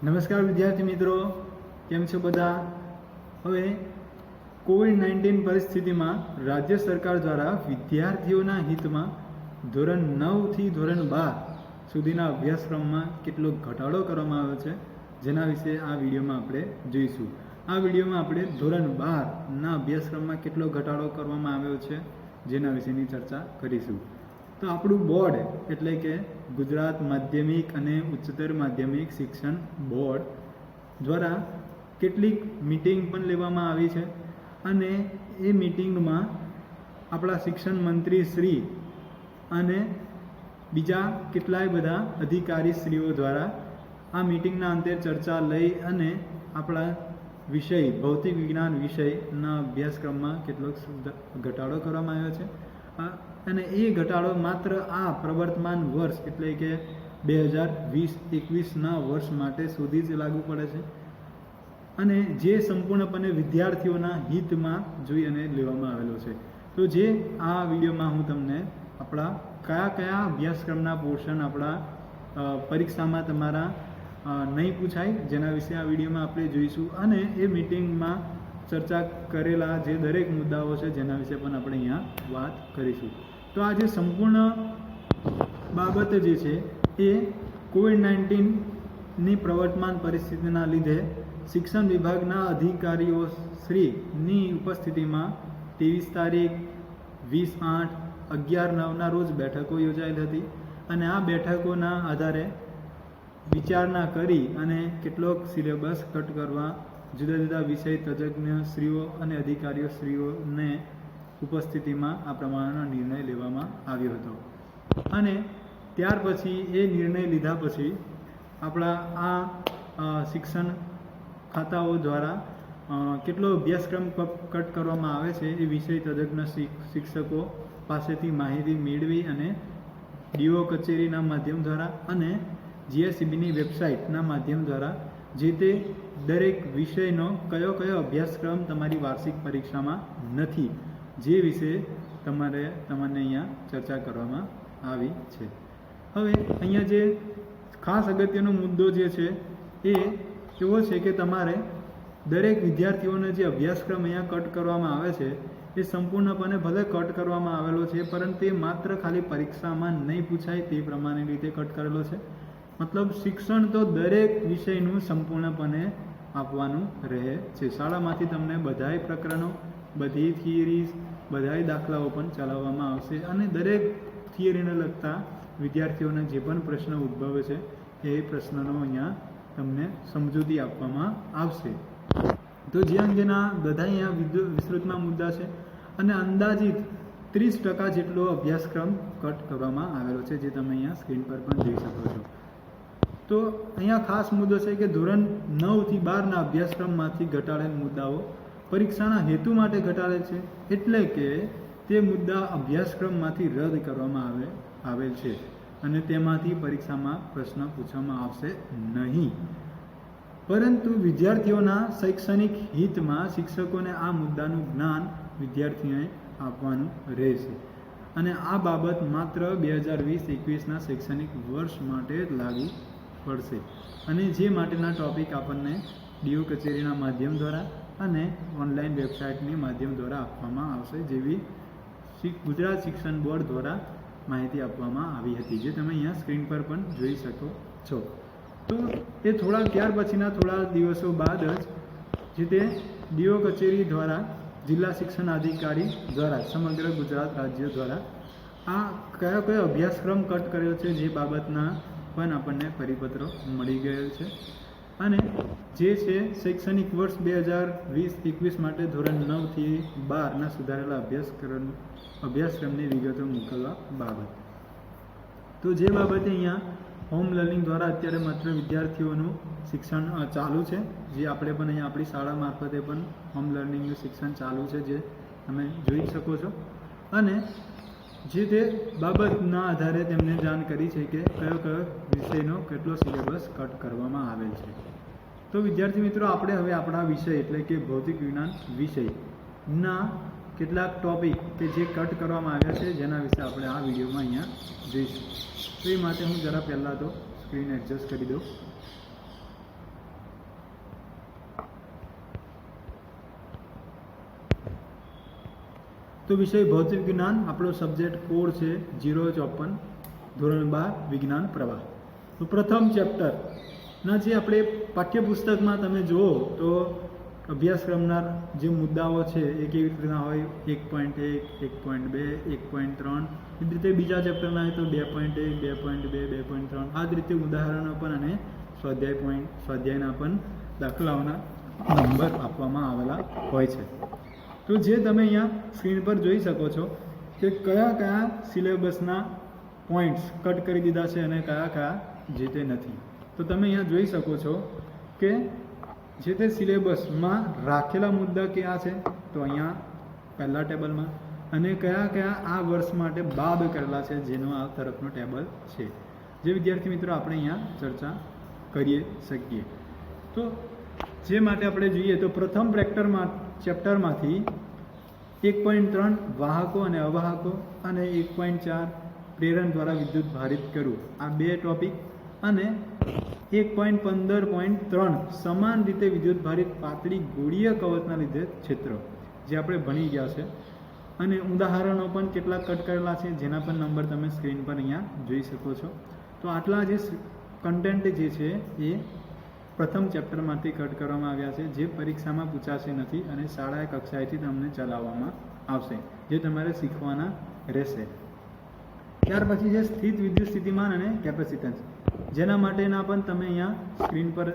નમસ્કાર વિદ્યાર્થી મિત્રો, કેમ છો બધા? હવે કોવિડ નાઇન્ટીન પરિસ્થિતિમાં રાજ્ય સરકાર દ્વારા વિદ્યાર્થીઓના હિતમાં ધોરણ નવથી ધોરણ બાર સુધીના અભ્યાસક્રમમાં કેટલો ઘટાડો કરવામાં આવ્યો છે, જેના વિશે આ વિડીયોમાં આપણે જોઈશું. આ વિડીયોમાં આપણે ધોરણ બારના અભ્યાસક્રમમાં કેટલો ઘટાડો કરવામાં આવ્યો છે, જેના વિશેની ચર્ચા કરીશું. તો આપણું બોર્ડ એટલે કે ગુજરાત માધ્યમિક અને ઉચ્ચતર માધ્યમિક શિક્ષણ બોર્ડ દ્વારા કેટલીક મિટિંગ પણ લેવામાં આવી છે અને એ મિટિંગમાં આપણા શિક્ષણ મંત્રી શ્રી અને બીજા કેટલાય બધા અધિકારીશ્રીઓ દ્વારા આ મિટિંગના અંતે ચર્ચા લઈ અને આપણા વિષય, ભૌતિક વિજ્ઞાન વિષયના અભ્યાસક્રમમાં કેટલોક ઘટાડો કરવામાં આવ્યો છે. અને એ ઘટાડો માત્ર આ પ્રવર્તમાન વર્ષ એટલે કે બે હજાર વીસ એકવીસના વર્ષ માટે સુધી જ લાગુ પડે છે. અને જે સંપૂર્ણપણે વિદ્યાર્થીઓના હિતમાં જોઈ અને લેવામાં આવેલો છે. તો જે આ વિડીયોમાં હું તમને આપણા કયા કયા અભ્યાસક્રમના પોર્શન આપણા પરીક્ષામાં તમારા નહીં પૂછાય, જેના વિશે આ વિડીયોમાં આપણે જોઈશું. અને એ મિટિંગમાં ચર્ચા કરેલા જે દરેક મુદ્દાઓ છે, જેના વિશે પણ આપણે અહીંયા વાત કરીશું. તો આ જે સંપૂર્ણ બાબત જે છે, એ કોવિડ નાઇન્ટીનની પ્રવર્તમાન પરિસ્થિતિના લીધે શિક્ષણ વિભાગના અધિકારીઓ શ્રીની ઉપસ્થિતિમાં ત્રેવીસ તારીખ, વીસ આઠ, અગિયાર નવના રોજ બેઠકો યોજાયેલ હતી અને આ બેઠકોના આધારે વિચારણા કરી અને કેટલોક સિલેબસ કટ કરવા જુદા જુદા વિષય તજજ્ઞ શ્રીઓ અને અધિકારીઓ શ્રીઓને ઉપસ્થિતિમાં આ પ્રમાણેનો નિર્ણય લેવામાં આવ્યો હતો. અને ત્યાર પછી એ નિર્ણય લીધા પછી આપણા આ શિક્ષણ ખાતાઓ દ્વારા કેટલો અભ્યાસક્રમ કટ કરવામાં આવે છે એ વિષય તજજ્ઞ શિક્ષકો પાસેથી માહિતી મેળવી અને ડીઓ કચેરીના માધ્યમ દ્વારા અને જીએસસીબીની વેબસાઇટના માધ્યમ દ્વારા જે તે દરેક વિષયનો કયો કયો અભ્યાસક્રમ તમારી વાર્ષિક પરીક્ષામાં નથી, જે વિશે તમારે તમને અહીંયા ચર્ચા કરવામાં આવી છે. હવે અહીંયા જે ખાસ અગત્યનો મુદ્દો જે છે એ એવો છે કે તમારે દરેક વિદ્યાર્થીઓનો જે અભ્યાસક્રમ અહીંયા કટ કરવામાં આવે છે, એ સંપૂર્ણપણે ભલે કટ કરવામાં આવેલો છે, પરંતુ એ માત્ર ખાલી પરીક્ષામાં નહીં પૂછાય, તે પ્રમાણે રીતે કટ કરેલો છે. મતલબ શિક્ષણ તો દરેક વિષયનું સંપૂર્ણપણે આપવાનું રહે છે. શાળામાંથી તમને બધાય પ્રકરણો, બધી થિયરીઝ બધાય દાખલાઓ પણ ચલાવવામાં આવશે અને દરેક થિયરીને લગતા વિદ્યાર્થીઓને જે પણ પ્રશ્ન ઉદ્ભવે છે, એ પ્રશ્નનો અહીંયા તમને સમજૂતી આપવામાં આવશે. તો જે અંગેના બધા અહીંયા વિસ્તૃતમાં મુદ્દા છે અને અંદાજિત ત્રીસ ટકા જેટલો અભ્યાસક્રમ કટ કરવામાં આવેલો છે, જે તમે અહીંયા સ્ક્રીન પર પણ જોઈ શકો છો. તો અહીંયા ખાસ મુદ્દો છે કે ધોરણ નવથી બારના અભ્યાસક્રમમાંથી ઘટાડેલ મુદ્દાઓ પરીક્ષાના હેતુ માટે ઘટાડેલ છે એટલે કે તે મુદ્દા અભ્યાસક્રમમાંથી રદ કરવામાં આવે, આવેલ છે અને તેમાંથી પરીક્ષામાં પ્રશ્ન પૂછવામાં આવશે નહીં. પરંતુ વિદ્યાર્થીઓના શૈક્ષણિક હિતમાં શિક્ષકોને આ મુદ્દાનું જ્ઞાન વિદ્યાર્થીઓને આપવાનું રહેશે. અને આ બાબત માત્ર બે હજાર વીસ, એકવીસના શૈક્ષણિક વર્ષ માટે લાગુ પડશે અને જે માટેના ટોપિક આપણને ડીઓ કચેરીના માધ્યમ દ્વારા અને ઓનલાઈન વેબસાઇટની માધ્યમ દ્વારા આપવામાં આવશે, જેવી ગુજરાત શિક્ષણ બોર્ડ દ્વારા માહિતી આપવામાં આવી હતી, જે તમે અહીંયા સ્ક્રીન પર પણ જોઈ શકો છો. તો એ થોડા, ત્યાર પછીના થોડા દિવસો બાદ જ જે તે ડીઓ કચેરી દ્વારા જિલ્લા શિક્ષણ અધિકારી દ્વારા સમગ્ર ગુજરાત રાજ્ય દ્વારા આ કયો કયો અભ્યાસક્રમ કટ કર્યો છે, જે બાબતના પણ આપણને પરિપત્રો મળી ગયેલ છે. અને જે છે શૈક્ષણિક વર્ષ બે હજાર વીસ એકવીસ માટે ધોરણ નવથી બારના સુધારેલા અભ્યાસક્રમ, અભ્યાસક્રમની વિગતો મોકલવા બાબત. તો જે બાબતે અહીંયા હોમ લર્નિંગ દ્વારા અત્યારે માત્ર વિદ્યાર્થીઓનું શિક્ષણ ચાલુ છે. જે આપણે પણ અહીંયા આપણી શાળા મારફતે પણ હોમ લર્નિંગનું શિક્ષણ ચાલુ છે, જે તમે જોઈ શકો છો. અને જે તે બાબતના આધારે તેમને જાણ કરી છે કે કયો કયો વિષયનો કેટલો સિલેબસ કટ કરવામાં આવેલ છે. તો વિદ્યાર્થી મિત્રો, આપણે હવે આપણા વિષય એટલે કે ભૌતિક વિજ્ઞાન વિષયના કેટલાક ટોપિક કે જે કટ કરવામાં આવ્યા છે, જેના વિશે આપણે આ વિડીયોમાં અહીંયા જોઈશું. તો એ માટે હું જરા પહેલાં તો સ્ક્રીન એડજસ્ટ કરી દઉં. તો વિષય ભૌતિક વિજ્ઞાન, આપણો સબ્જેક્ટ કોડ છે જીરો ચોપન, ધોરણ બાર, વિજ્ઞાન પ્રવાહ. તો પ્રથમ ચેપ્ટર ના, જે આપણે પાઠ્યપુસ્તકમાં તમે જુઓ, તો અભ્યાસક્રમના જે મુદ્દાઓ છે, એ કેવી રીતના હોય? એક પોઈન્ટ એક એક પોઈન્ટ બે, એક પોઈન્ટ ત્રણ. એવી રીતે બીજા ચેપ્ટરના હોય તો બે પોઈન્ટ એક, બે પોઈન્ટ બે બે પોઈન્ટ ત્રણ. આ જ રીતે ઉદાહરણો પણ અને સ્વાધ્યાય પોઈન્ટ સ્વાધ્યાયના પણ દાખલાઓના નંબર આપવામાં આવેલા હોય છે. તો જે તમે અહીંયા સ્ક્રીન પર જોઈ શકો છો કે કયા કયા સિલેબસના પોઈન્ટ્સ કટ કરી દીધા છે અને કયા કયા જે તે નથી. તો તમે અહીંયા જોઈ શકો છો કે જે તે સિલેબસમાં રાખેલા મુદ્દા કયા છે, તો અહીંયા પહેલા ટેબલમાં અને કયા કયા આ વર્ષ માટે બાદ કરેલા છે, જેનો આ તરફનો ટેબલ છે. જે વિદ્યાર્થી મિત્રો, આપણે અહીંયા ચર્ચા કરીએ શકીએ. તો જે માટે આપણે જોઈએ, તો પ્રથમ પ્રેક્ટરમાં ચેપ્ટરમાંથી એક પોઈન્ટ ત્રણ વાહકો અને અવાહકો અને એક પોઈન્ટ ચાર પ્રેરણ દ્વારા વિદ્યુત ભારિત કરવું. આ બે ટોપિક અને એક પોઈન્ટ પંદર પોઈન્ટ ત્રણ સમાન રીતે વિદ્યુત ભારિત પાતળી ગોળીય કવચના લીધે ક્ષેત્ર જે આપણે ભણી ગયા છે. અને ઉદાહરણો પણ કેટલાક કટ કરેલા છે, જેના પણ નંબર તમે સ્ક્રીન પર અહીંયા જોઈ શકો છો. તો આટલા જે કન્ટેન્ટ જે છે એ પ્રથમ ચેપ્ટરમાંથી કટ કરવામાં આવ્યા છે, જે પરીક્ષામાં પૂછાશે નથી અને શાળાએ કક્ષાએથી તમને ચલાવવામાં આવશે, જે તમારે શીખવાના રહેશે. ત્યાર પછી છે સ્થિત વિદ્યુત સ્થિતિમાન અને કેપેસિટન્સ જેના માટેના પણ તમે અહીંયા સ્ક્રીન પર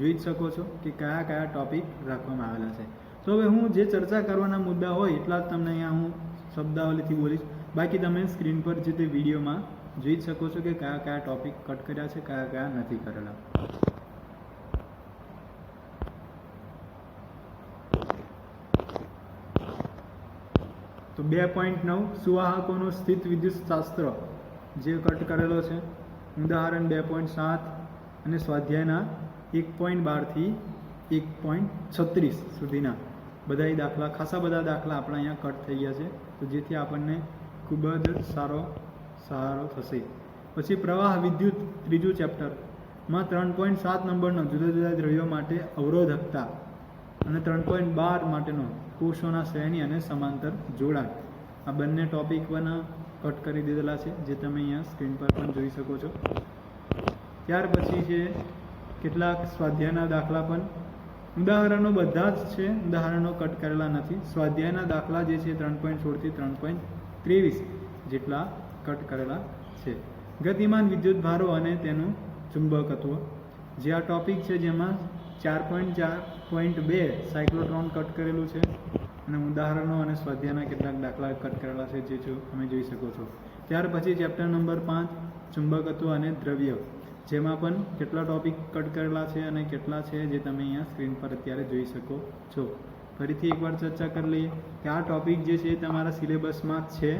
જોઈ જ શકો છો કે કયા કયા ટોપિક રાખવામાં આવેલા છે. તો હવે હું જે ચર્ચા કરવાના મુદ્દા હોય એટલા જ તમને અહીંયા હું શબ્દાવલીથી બોલીશ. બાકી તમે સ્ક્રીન પર જે તે વિડીયોમાં જોઈ જ શકો છો કે કયા કયા ટોપિક કટ કર્યા છે, કયા કયા નથી કરેલા. તો બે પોઈન્ટ નવ સુવાહકોનું સ્થિત વિદ્યુત શાસ્ત્ર જે કટ કરેલો છે. ઉદાહરણ બે પોઈન્ટ સાત અને સ્વાધ્યાયના એક પોઈન્ટ બારથી એક પોઈન્ટ છત્રીસ સુધીના. બધાય દાખલા, ખાસા બધા દાખલા આપણા અહીંયા કટ થઈ ગયા છે. તો જેથી આપણને ખૂબ જ સારો સહારો થશે. પછી પ્રવાહ વિદ્યુત ત્રીજું ચેપ્ટરમાં ત્રણ પોઈન્ટ સાત નંબરનો જુદા જુદા દ્રવ્યો માટે અવરોધકતા અને ત્રણ પોઈન્ટ બાર માટેનો કોષોના શ્રેણી અને સમાંતર જોડાણ. આ બંને ટોપિક પણ કટ કરી દીધેલા છે, જે તમે અહીંયા સ્ક્રીન પર પણ જોઈ શકો છો. ત્યાર પછી છે કેટલાક સ્વાધ્યાયના દાખલા પણ. ઉદાહરણો બધા જ છે, ઉદાહરણો કટ કરેલા નથી. સ્વાધ્યાયના દાખલા જે છે ત્રણ પોઈન્ટ સોળથી ત્રણ પોઈન્ટ ત્રેવીસ જેટલા કટ કરેલા છે. ગતિમાન વિદ્યુત ભારો અને તેનું ચુંબકત્વ. જે આ ટોપિક છે જેમાં ચાર પોઈન્ટ ચાર, પોઈન્ટ બે સાયક્લોટ્રોન કટ કરેલું છે. અને ઉદાહરણો અને સ્વાધ્યાયના કેટલાક દાખલા કટ કરેલા છે જે જો તમે જોઈ શકો છો. ત્યાર પછી ચેપ્ટર નંબર પાંચ, ચુંબકત્વ અને દ્રવ્ય. જેમાં પણ કેટલા ટોપિક કટ કરેલા છે અને કેટલા છે જે તમે અહીંયા સ્ક્રીન પર અત્યારે જોઈ શકો છો. ફરીથી એકવાર ચર્ચા કરી લઈએ કે આ ટોપિક જે છે તમારા સિલેબસમાં જ છે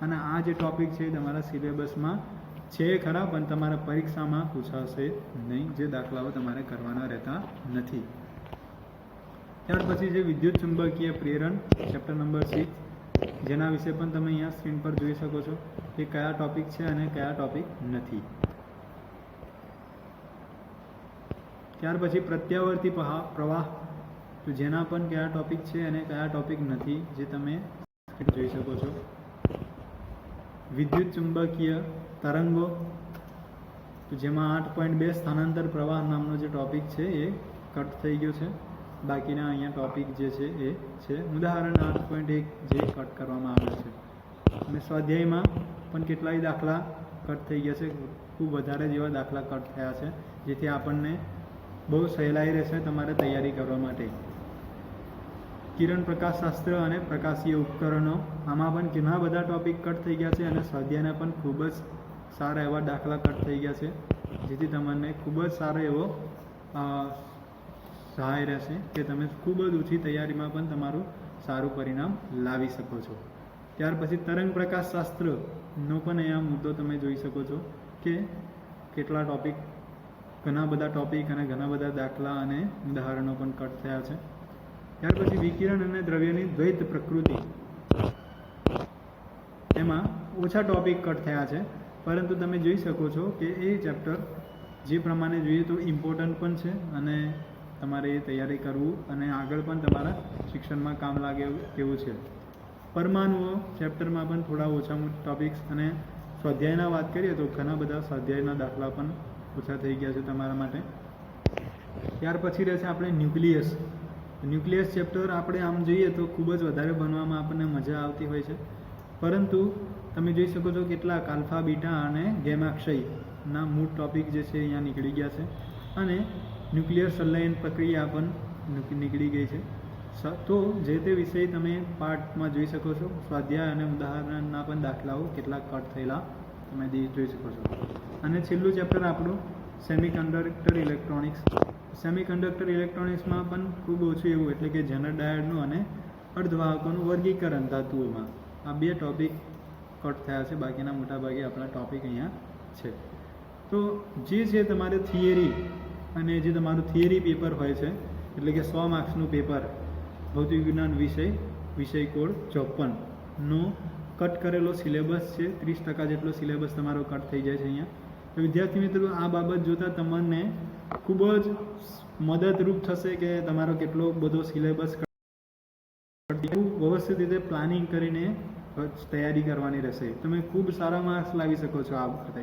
અને આ જે ટોપિક છે તમારા સિલેબસમાં છે ખરા, પણ તમારા પરીક્ષામાં પૂછાશે નહીં. જે દાખલાઓ તમારે કરવાના રહેતા નથી. ત્યાર પછી છે વિદ્યુત ચુંબકીય પ્રેરણ ચેપ્ટર નંબર સિક્સ જેના વિશે પણ તમે અહીંયા સ્ક્રીન પર જોઈ શકો છો કે કયા ટોપિક છે અને કયા ટોપિક નથી. ત્યાર પછી પ્રત્યાવર્તી પ્રવાહ. જેના પણ કયા ટોપિક છે અને કયા ટોપિક નથી, જે તમે જોઈ શકો છો. વિદ્યુત ચુંબકીય તરંગો. તો જેમાં આઠ પોઈન્ટ બે સ્થાનાંતર પ્રવાહ નામનો જે ટોપિક છે એ કટ થઈ ગયો છે. બાકીના અહીંયા ટોપિક જે છે એ છે. ઉદાહરણ આઠ પોઈન્ટ એક જે કટ કરવામાં આવ્યો છે. અને સ્વાધ્યાયમાં પણ કેટલાય દાખલા કટ થઈ ગયા છે. ખૂબ વધારે જેવા દાખલા કટ થયા છે, જેથી આપણને બહુ સહેલાઈ રહેશે તમારે તૈયારી કરવા માટે. કિરણ પ્રકાશ શાસ્ત્ર અને પ્રકાશીય ઉપકરણો. આમાં પણ ઘણા બધા ટોપિક કટ થઈ ગયા છે અને સ્વાધ્યાયના પણ ખૂબ જ સારા એવા દાખલા કટ થઈ ગયા છે, જેથી તમને ખૂબ જ સારો એવો સહાય રહેશે કે તમે ખૂબ જ ઓછી તૈયારીમાં પણ તમારું સારું પરિણામ લાવી શકો છો. ત્યાર પછી તરંગ પ્રકાશ શાસ્ત્રનો પણ અહીંયા મુદ્દો તમે જોઈ શકો છો કે કેટલા ટોપિક ઘણા બધા ટોપિક અને ઘણા બધા દાખલા અને ઉદાહરણો પણ કટ થયા છે. ત્યાર પછી વિકિરણ અને દ્રવ્યની દ્વૈત પ્રકૃતિ. એમાં ઓછા ટોપિક કટ થયા છે, પરંતુ તમે જોઈ શકો છો કે એ ચેપ્ટર જે પ્રમાણે જોઈએ તો ઇમ્પોર્ટન્ટ પણ છે અને તમારે એ તૈયારી કરવું અને આગળ પણ તમારા શિક્ષણમાં કામ લાગે તેવું છે. પરમાણુઓ ચેપ્ટરમાં પણ થોડા ઓછા ટોપિક્સ અને સ્વાધ્યાયના વાત કરીએ તો ઘણા બધા સ્વાધ્યાયના દાખલા પણ ઓછા થઈ ગયા છે તમારા માટે. ત્યાર પછી રહેશે આપણે ન્યુક્લિયસ ન્યુક્લિયસ ચેપ્ટર આપણે આમ જોઈએ તો ખૂબ જ વધારે ભણવામાં આપણને મજા આવતી હોય છે. પરંતુ તમે જોઈ શકો છો કેટલાક આલ્ફા, બીટા અને ગેમાક્ષયના મૂળ ટોપિક જે છે અહીંયા નીકળી ગયા છે. અને ન્યુક્લિયર સંલયન પ્રક્રિયા પણ નીકળી ગઈ છે. તો જે તે વિષય તમે પાઠમાં જોઈ શકો છો, સ્વાધ્યાય અને ઉદાહરણના પણ દાખલાઓ કેટલાક કટ થયેલા તમે જોઈ શકો છો. અને છેલ્લું ચેપ્ટર આપણું સેમિકન્ડક્ટર ઇલેક્ટ્રોનિક્સ સેમિકન્ડક્ટર ઇલેક્ટ્રોનિક્સમાં પણ ખૂબ ઓછું એવું, એટલે કે જનરલ ડાયડનું અને અર્ધવાહકોનું વર્ગીકરણ ધાતુઓમાં. આ બે ટોપિક કટ થયા છે, બાકીના મોટાભાગે આપણા ટોપિક અહીંયા છે. તો જે છે તમારે થિયરી અને જે તમારું થિયરી પેપર હોય છે, એટલે કે સો માર્ક્સનું પેપર ભૌતિક વિજ્ઞાન વિષય વિષય કોડ ચોપનનો કટ કરેલો સિલેબસ છે, ત્રીસ ટકા જેટલો સિલેબસ તમારો કટ થઈ જાય છે અહીંયા. તો વિદ્યાર્થી મિત્રો, આ બાબત જોતાં તમને ખૂબ જ મદદરૂપ થશે કે તમારો કેટલો બધો સિલેબસ વ્યવસ્થિત રીતે પ્લાનિંગ કરીને તૈયારી કરવાની રહેશે. તમે ખૂબ સારા માર્ક્સ લાવી શકો છો આ વખતે.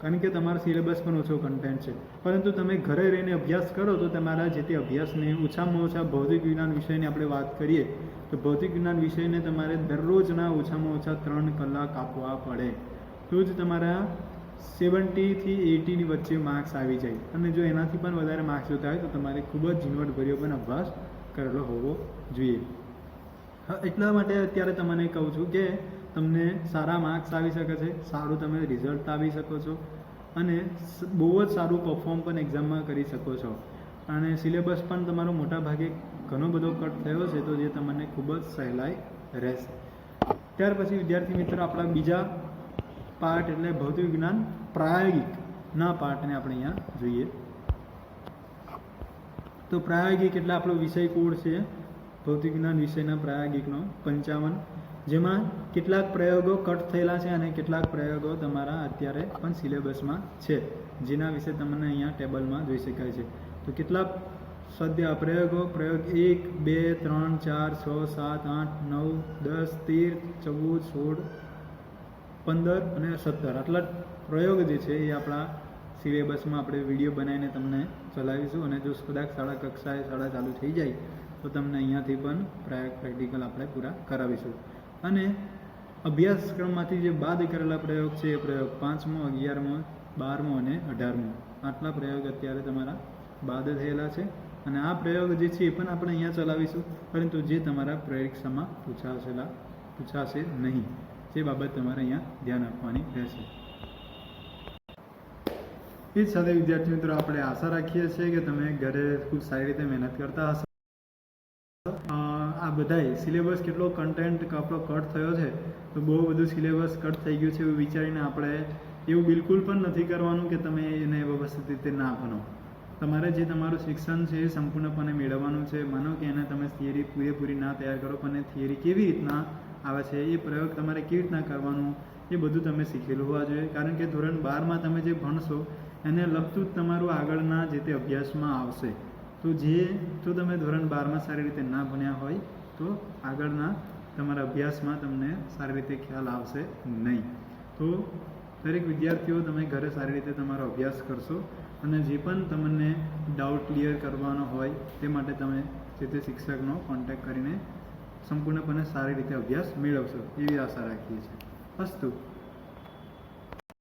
કારણ કે તમારો સિલેબસ પણ ઓછો કન્ટેન્ટ છે. પરંતુ તમે ઘરે રહીને અભ્યાસ કરો તો તમારા જે તે અભ્યાસને ઓછામાં ઓછા ભૌતિક વિજ્ઞાન વિષયની આપણે વાત કરીએ, તો ભૌતિક વિજ્ઞાન વિષયને તમારે દરરોજના ઓછામાં ઓછા ત્રણ કલાક આપવા પડે. તો જ તમારા સેવન્ટીથી એટીની વચ્ચે માર્ક્સ આવી જાય. અને જો એનાથી પણ વધારે માર્ક્સ જોતા હોય તો તમારે ખૂબ જ ઝીણવટભર્યો પણ અભ્યાસ કરેલો હોવો જોઈએ. એટલા માટે અત્યારે તમને કહું છું કે તમને સારા માર્ક્સ આવી શકે છે, સારું તમે રિઝલ્ટ આવી શકો છો અને બહુ જ સારું પરફોર્મ પણ એક્ઝામમાં કરી શકો છો. અને સિલેબસ પણ તમારો મોટા ભાગે ઘણો બધો કટ થયો છે તો જે તમને ખૂબ જ સહેલાઈ રહેશે. ત્યાર પછી વિદ્યાર્થી મિત્રો, આપણા બીજા પાર્ટ એટલે ભૌતિક વિજ્ઞાન પ્રાયોગિકના પાઠને આપણે અહીંયા જોઈએ. તો પ્રાયોગિક એટલે આપણો વિષય કોડ છે? ભૌતિક વિજ્ઞાન વિષયના પ્રાયોગિકનો પંચાવન. જેમાં કેટલાક પ્રયોગો કટ થયેલા છે અને કેટલાક પ્રયોગો તમારા અત્યારે પણ સિલેબસમાં છે. જેના વિશે તમને અહીંયા ટેબલમાં જોઈ શકાય છે. તો કેટલાક સદ્ય પ્રયોગો, પ્રયોગ એક, બે, ત્રણ, ચાર, છ, સાત, આઠ, નવ, દસ, તેર, ચૌદ, સોળ પંદર અને સત્તર. આટલા પ્રયોગ જે છે એ આપણા સિલેબસમાં આપણે વીડિયો બનાવીને તમને ચલાવીશું અને જો કદાચ શાળા કક્ષાએ શાળા ચાલુ થઈ જાય, તો તમને અહીંયાથી પણ પ્રયોગ પ્રેક્ટિકલ આપણે પૂરા કરાવીશું. અને અભ્યાસક્રમમાંથી જે બાદ કરેલા પ્રયોગ છે એ પ્રયોગ પાંચમો, અગિયારમો, બારમો અને અઢારમો. આટલા પ્રયોગ અત્યારે તમારા બાદ થયેલા છે અને આ પ્રયોગ જે છે એ પણ આપણે અહીંયા ચલાવીશું, પરંતુ જે તમારા પરીક્ષામાં પૂછાશેલા, પૂછાશે નહીં. જે બાબત તમારે અહીંયા ધ્યાન આપવાની રહેશે. એ જ સાથે વિદ્યાર્થી મિત્રો, આપણે આશા રાખીએ છીએ કે તમે ઘરે ખૂબ સારી રીતે મહેનત કરતા હશો. આ બધાય સિલેબસ કેટલો કન્ટેન્ટ આપણો કટ થયો છે, તો બહુ બધું સિલેબસ કટ થઈ ગયું છે એવું વિચારીને આપણે એવું બિલકુલ પણ નથી કરવાનું કે તમે એને વ્યવસ્થિત રીતે ના ભણો. તમારે જે તમારું શિક્ષણ છે એ સંપૂર્ણપણે મેળવવાનું છે. માનો કે એને તમે થિયરી પૂરેપૂરી ના તૈયાર કરો, પણ થિયરી કેવી રીતના આવે છે, એ પ્રયોગ તમારે કેવી રીતના કરવાનો, એ બધું તમે શીખેલું હોવા જોઈએ. કારણ કે ધોરણ બારમાં તમે જે ભણશો, એને લગતું જ તમારું આગળના જે તે અભ્યાસમાં આવશે. તો જે, જો તમે ધોરણ બારમાં સારી રીતે ના ભણ્યા હોય, તો આગળના તમારા અભ્યાસમાં તમને સારી રીતે ખ્યાલ આવશે નહીં. તો દરેક વિદ્યાર્થીઓ તમે ઘરે સારી રીતે તમારો અભ્યાસ કરશો અને જે પણ તમને ડાઉટ ક્લિયર કરવાનો હોય, તે માટે તમે જે તે શિક્ષકનો કોન્ટેક્ટ કરીને સંપૂર્ણપણે સારી રીતે અભ્યાસ મેળવશો એવી આશા રાખીએ છીએ. અસ્તુ.